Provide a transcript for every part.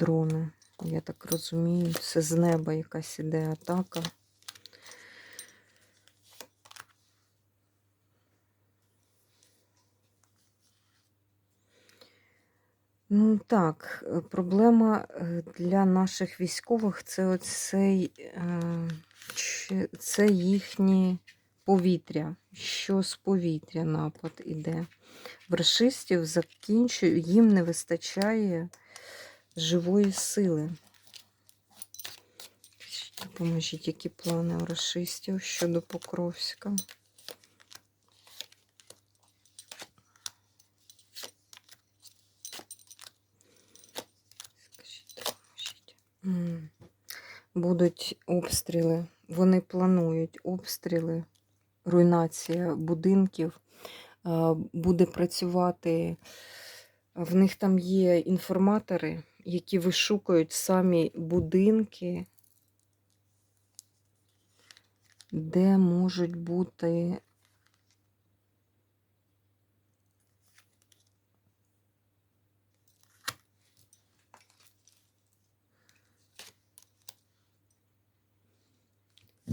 дрони, я так розумію, це з неба якась іде атака. Ну так, е, проблема е, для наших військових це оцей, е, це їхні повітря. Що з повітря напад іде. В рашистів закінчує, їм не вистачає живої сили. Допоможіть, які плани у рашистів щодо Покровська. Будуть обстріли. Вони планують обстріли, руйнація будинків. Буде працювати. В них там є інформатори, які вишукують самі будинки, де можуть бути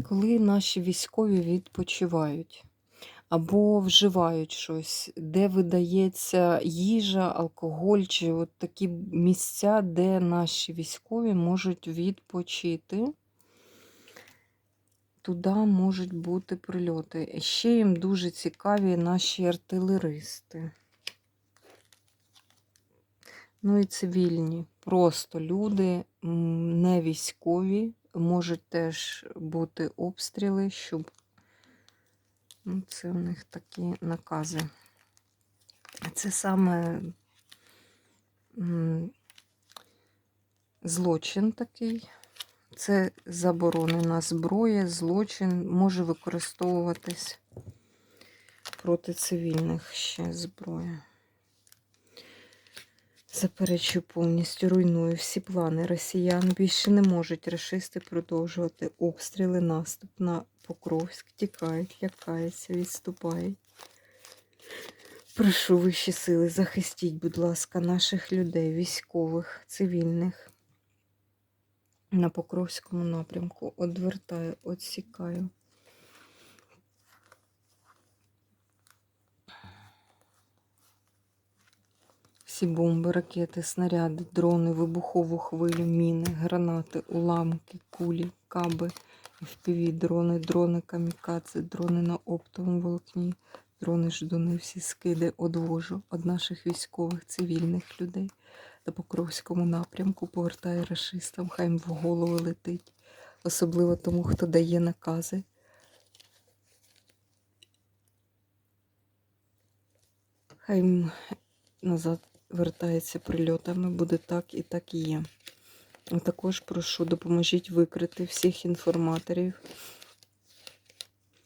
коли наші військові відпочивають або вживають щось, де видається їжа, алкоголь, чи от такі місця, де наші військові можуть відпочити. Туди можуть бути прильоти. Ще їм дуже цікаві наші артилеристи. Ну і цивільні, просто люди, не військові, можуть теж бути обстріли, щоб це у них такі накази. Це саме злочин такий. Це заборонена зброя, злочин може використовуватись проти цивільних ще зброя. Заперечую повністю, руйную всі плани росіян. Більше не можуть рашисти продовжувати обстріли, наступ на Покровськ. Тікають, лякаються, відступають. Прошу вищі сили, захистіть, будь ласка, наших людей, військових, цивільних. На Покровському напрямку одвертаю, отсікаю. Всі бомби, ракети, снаряди, дрони, вибухову хвилю, міни, гранати, уламки, кулі, каби, FPV, дрони, дрони, камікадзе, дрони на оптовому волокні, дрони ждуни, всі скиди одвожу від наших військових, цивільних людей на Покровському напрямку повертає рашистам, хай їм в голови летить, особливо тому, хто дає накази. Хай їм назад вертається прильотами, буде так і так і є. А також прошу, допоможіть викрити всіх інформаторів,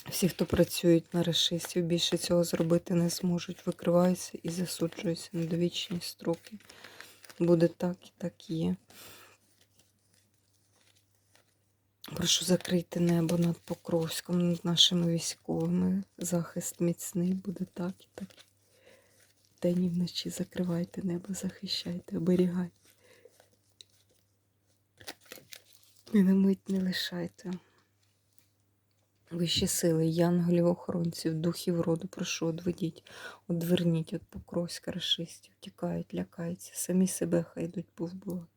всі, хто працюють на расистів, більше цього зробити не зможуть. Викриваються і засуджуються на довічні строки. Буде так і так є. Прошу закрити небо над Покровськом, над нашими військовими. Захист міцний буде так і так. День і вночі закривайте небо, захищайте, оберігайте. І на мить не лишайте. Вищі сили, янголів, охоронців, духів роду, прошу, одведіть, одверніть від Покровська рашистів, тікають, лякаються, самі себе хай йдуть повбивати.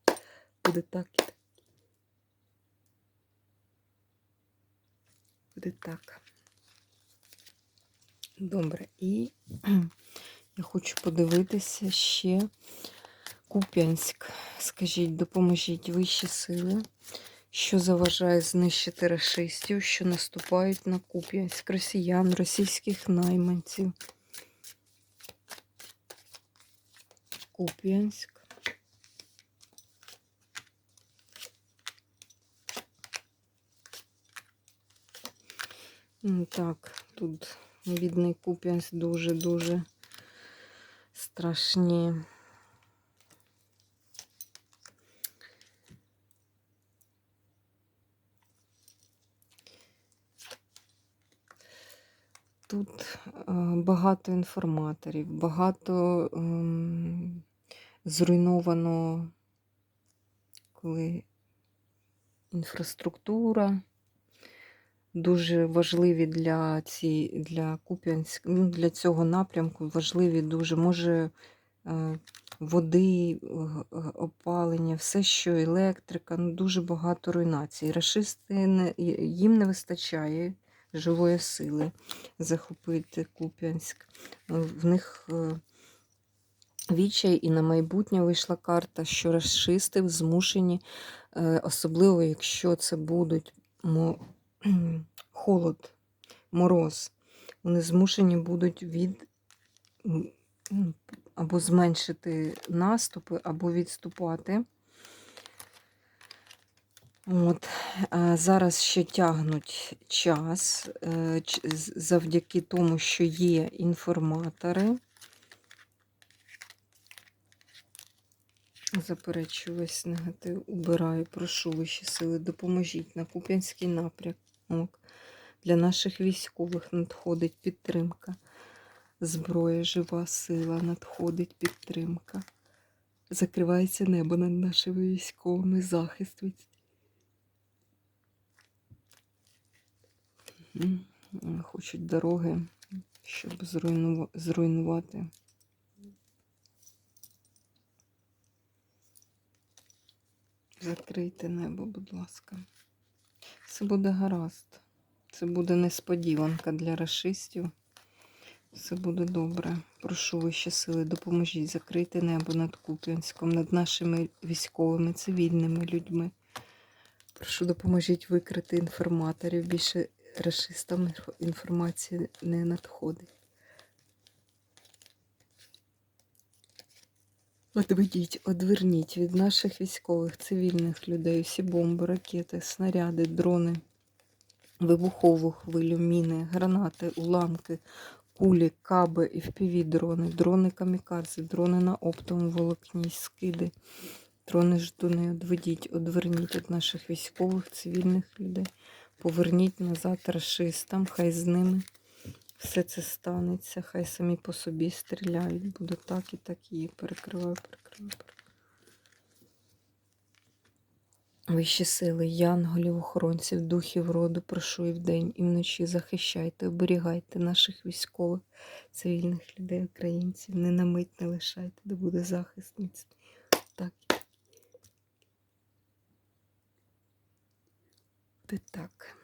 Буде так і так. Буде так. Добре. І я хочу подивитися ще Куп'янськ. Скажіть, допоможіть вищі сили, що заважає знищити расистів, що наступають на Куп'янськ росіян, російських найманців. Куп'янськ. Ну, так, тут бідний Куп'янськ дуже-дуже страшні. Тут е, багато інформаторів, багато ем, зруйновано, коли інфраструктура дуже важливі для ці, для Куп'янськ, ну, для цього напрямку важливі дуже. Може е, води, г- опалення, все, що електрика, ну, дуже багато руйнацій. Рашисти їм не вистачає живої сили захопити Куп'янськ. Е, В них е, відчай і на майбутнє вийшла карта, що расисти змушені, е, особливо якщо це будуть холод, мороз, вони змушені будуть від або зменшити наступи, або відступати. От, е, зараз ще тягнуть час е, завдяки тому, що є інформатори. Заперечую весь негатив, убираю, прошу вищі сили, допоможіть на Куп'янський напрямок. Для наших військових надходить підтримка. Зброя, жива сила, надходить підтримка. Закривається небо над нашими військовими, захист від. Хочуть дороги, щоб зруйнува- зруйнувати. Закрийте небо, будь ласка. Все буде гаразд. Це буде несподіванка для расистів. Все буде добре. Прошу вищі сили, допоможіть закрити небо над Куп'янськом, над нашими військовими, цивільними людьми. Прошу допоможіть викрити інформаторів. Більше расистам інф- інформації не надходить. Одведіть, одверніть від наших військових, цивільних людей всі бомби, ракети, снаряди, дрони, вибухову хвилю, міни, гранати, уламки, кулі, каби, і дрони, дрони камікадзе, дрони на оптовому волокні, скиди, дрони ждуни. Одведіть, одверніть від наших військових, цивільних людей. Поверніть назад рашистам, хай з ними все це станеться, хай самі по собі стріляють. Буде так і так є. Перекриваю, перекриваю, перекриваю. Вищі сили, янголів, охоронців, духів роду, прошу і вдень, і вночі захищайте, оберігайте наших військових, цивільних людей, українців. Не на не лишайте, де буде захист міцний. Так. Так.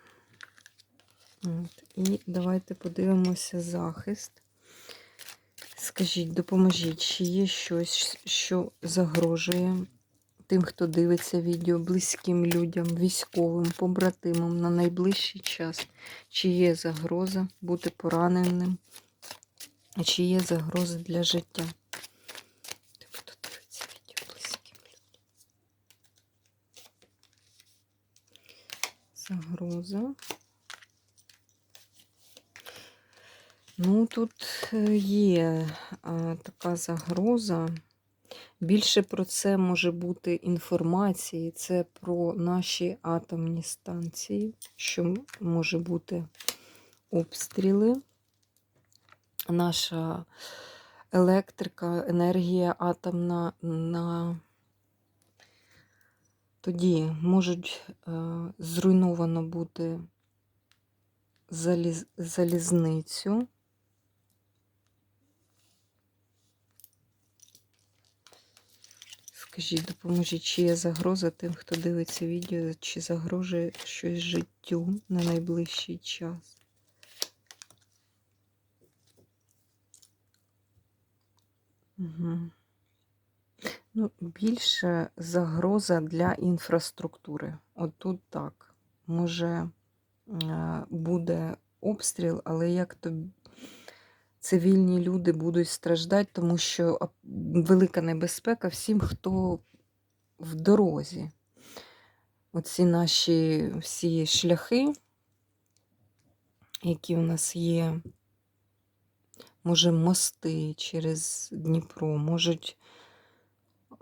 От. І давайте подивимося захист. Скажіть, допоможіть, чи є щось, що загрожує тим, хто дивиться відео, близьким людям, військовим, побратимам на найближчий час? Чи є загроза бути пораненим? Чи є загроза для життя? Тим, хто дивиться відео, близьким людям. Загроза. Ну, тут е, є а, така загроза. Більше про це може бути інформації. Це про наші атомні станції, що може бути обстріли. Наша електрика, енергія атомна на тоді можуть е, зруйновано бути заліз, залізницю. Скажіть, допоможіть, чи є загроза тим, хто дивиться відео, чи загрожує щось життю на найближчий час? Угу. Ну, більше загроза для інфраструктури. От тут так. Може, е, буде обстріл, але як то цивільні люди будуть страждати, тому що велика небезпека всім, хто в дорозі. Оці наші всі шляхи, які у нас є, може, мости через Дніпро, можуть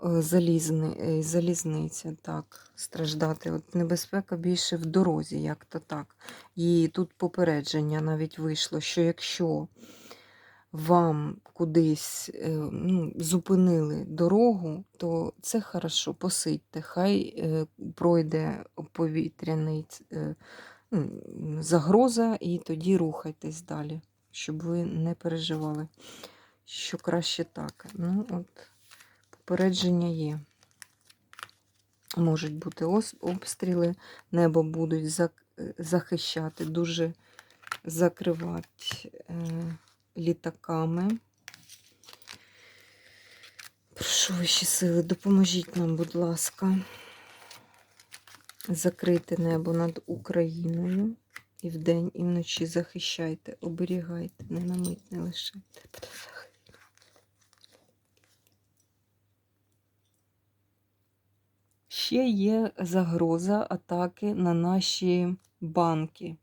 залізни, е, залізниця так, страждати. От небезпека більше в дорозі, як то так. І тут попередження навіть вийшло, що якщо вам кудись е, ну, зупинили дорогу, то це хорошо, посидьте, хай е, пройде повітряний е, загроза, і тоді рухайтесь далі, щоб ви не переживали, що краще так. Ну, от, попередження є. Можуть бути обстріли, небо будуть захищати, дуже закривати е, літаками. Прошу ваші сили, допоможіть нам, будь ласка, закрити небо над Україною. І вдень, і вночі захищайте, оберігайте, не на не лишайте. Буде захист. Ще є загроза атаки на наші банки.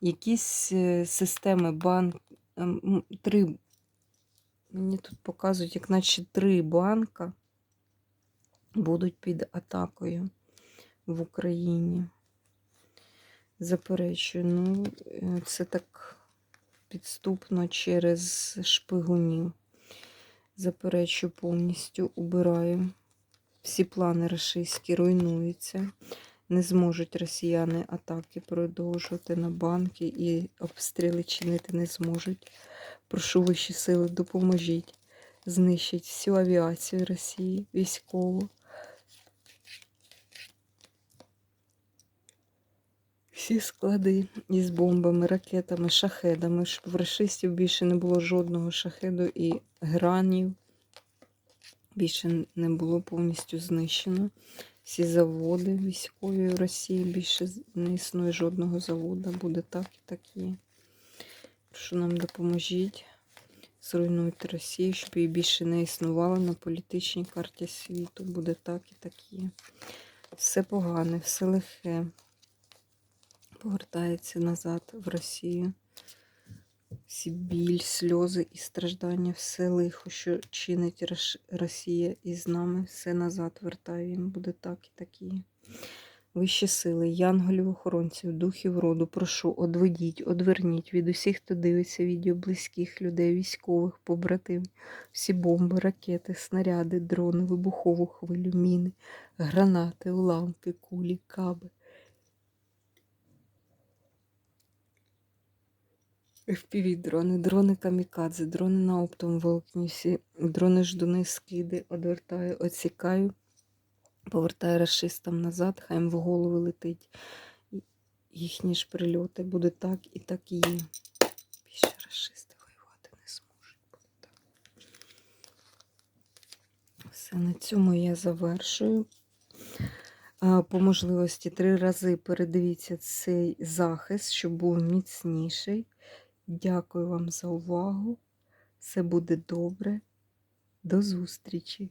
Якісь е, системи банк, ем, три, мені тут показують, як наче три банка будуть під атакою в Україні. Заперечую, ну, е, це так підступно через шпигунів. Заперечую повністю, убираю. Всі плани рашистські руйнуються. Не зможуть росіяни атаки продовжувати на банки і обстріли чинити не зможуть. Прошу вищі сили, допоможіть. Знищить всю авіацію Росії, військову. Всі склади із бомбами, ракетами, шахедами, щоб в рашистів більше не було жодного шахеду і гранів. Більше не було повністю знищено. Всі заводи військові в Росії більше не існує жодного заводу. Буде так і так є. Прошу нам допоможіть. Зруйнуйте Росію, щоб її більше не існувало на політичній карті світу. Буде так і так є. Все погане, все лихе. Повертається назад в Росію. Всі біль, сльози і страждання, все лихо, що чинить Росія із нами, все назад вертає їм. Буде так і так є. Вищі сили, янголів, охоронців, духів роду, прошу, одведіть, одверніть від усіх, хто дивиться відео близьких людей, військових, побратимів, всі бомби, ракети, снаряди, дрони, вибухову хвилю, міни, гранати, уламки, кулі, каби. FPV дрони, дрони камікадзе, дрони на оптовому волокні, дрони ждуни, скиди, одвертаю, оцікаю, повертаю расистам назад, хай їм в голови летить їхні ж прильоти. Буде так і так і є. Більше расисти воювати не зможуть. Буде так. Все, на цьому я завершую. По можливості три рази передивіться цей захист, щоб був міцніший. Дякую вам за увагу. Все буде добре. До зустрічі!